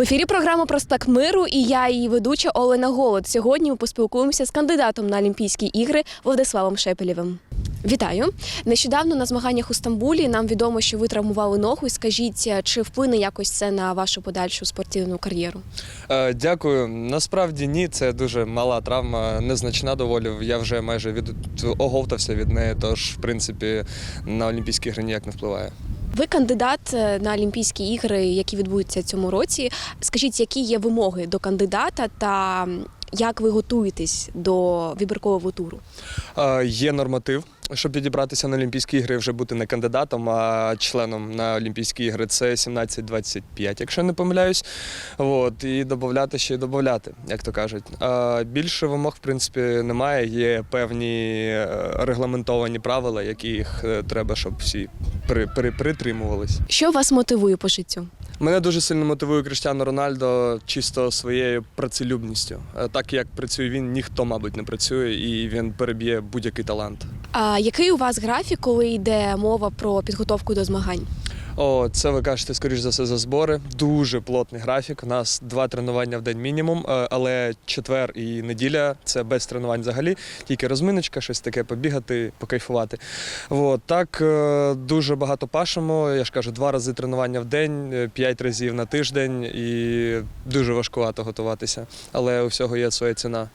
ефірі програма Проспект Миру і я її ведуча Олена Голод. Сьогодні ми поспілкуємося з кандидатом на Олімпійські ігри Владиславом Шепелєвим. Вітаю! Нещодавно на змаганнях у Стамбулі нам відомо, що ви травмували ногу. Скажіть, чи вплине якось це на вашу подальшу спортивну кар'єру? Е, Дякую. Насправді ні, це дуже мала травма, незначна доволі. Я вже майже від оговтався від неї, тож в принципі на Олімпійські ігри ніяк не впливає. Ви кандидат е, на Олімпійські ігри, які відбудуться цьому році. Скажіть, які є вимоги до кандидата та як ви готуєтесь до вибіркового туру? Е, Є норматив, щоб підібратися на Олімпійські ігри вже бути не кандидатом, а членом на Олімпійські ігри. Це 17-25, якщо не помиляюсь. От, і додати ще й додати, як то кажуть. Е, Більше вимог, в принципі, немає. Є певні е, регламентовані правила, яких треба, щоб всі при, при, притримувались. Що вас мотивує по життю? Мене дуже сильно мотивує Криштиану Рональдо чисто своєю працелюбністю. Е, Так як працює він, ніхто, мабуть, не працює, і він переб'є будь-який талант. А який у вас графік, коли йде мова про підготовку до змагань? О, це ви кажете, скоріш за все, за збори. Дуже плотний графік. У нас два тренування в день мінімум, е, але четвер і неділя це без тренувань взагалі, тільки розминочка, щось таке побігати, покайфувати. От, так е, дуже багато пашемо. Я ж кажу, два рази тренування в день, е, п'ять разів на тиждень, і дуже важкувато готуватися. Але у всього є своя ціна.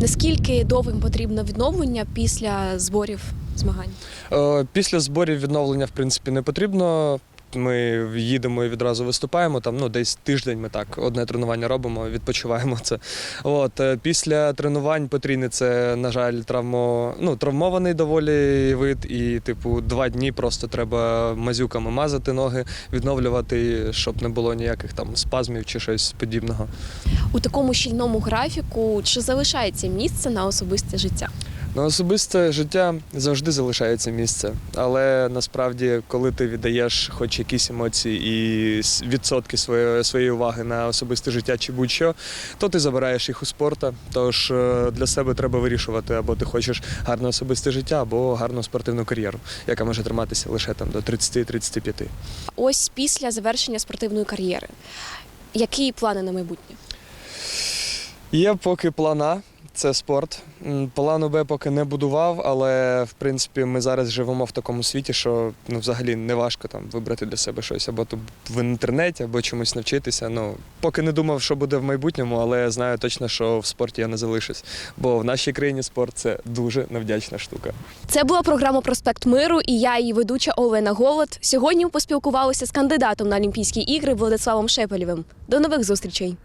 Наскільки довгим потрібно відновлення після зборів змагань? Е, Після зборів відновлення, в принципі, не потрібно. Ми їдемо і відразу виступаємо. Там ну десь тиждень ми так одне тренування робимо, відпочиваємо це. От е, після тренувань потрібні це, на жаль, травмо, ну, травмований доволі вид, і типу два дні просто треба мазюками мазати ноги, відновлювати, щоб не було ніяких там спазмів чи щось подібного. У такому щільному графіку чи залишається місце на особисте життя? На особисте життя завжди залишається місце, але насправді, коли ти віддаєш хоч якісь емоції і відсотки своєї, своєї уваги на особисте життя чи будь-що, то ти забираєш їх у спорта. Тож е, для себе треба вирішувати, або ти хочеш гарне особисте життя, або гарну спортивну кар'єру, яка може триматися лише там до 30-35. Ось після завершення спортивної кар'єри. Які плани на майбутнє? Є поки план А, це спорт. Плану Б поки не будував, але в принципі ми зараз живемо в такому світі, що ну взагалі не важко там вибрати для себе щось або в інтернеті, або чомусь навчитися. Ну поки не думав, що буде в майбутньому, але знаю точно, що в спорті я не залишусь. Бо в нашій країні спорт це дуже невдячна штука. Це була програма Проспект Миру і я її ведуча Олена Голод. Сьогодні ми поспілкувалися з кандидатом на Олімпійські ігри Владиславом Шепелєвим. До нових зустрічей!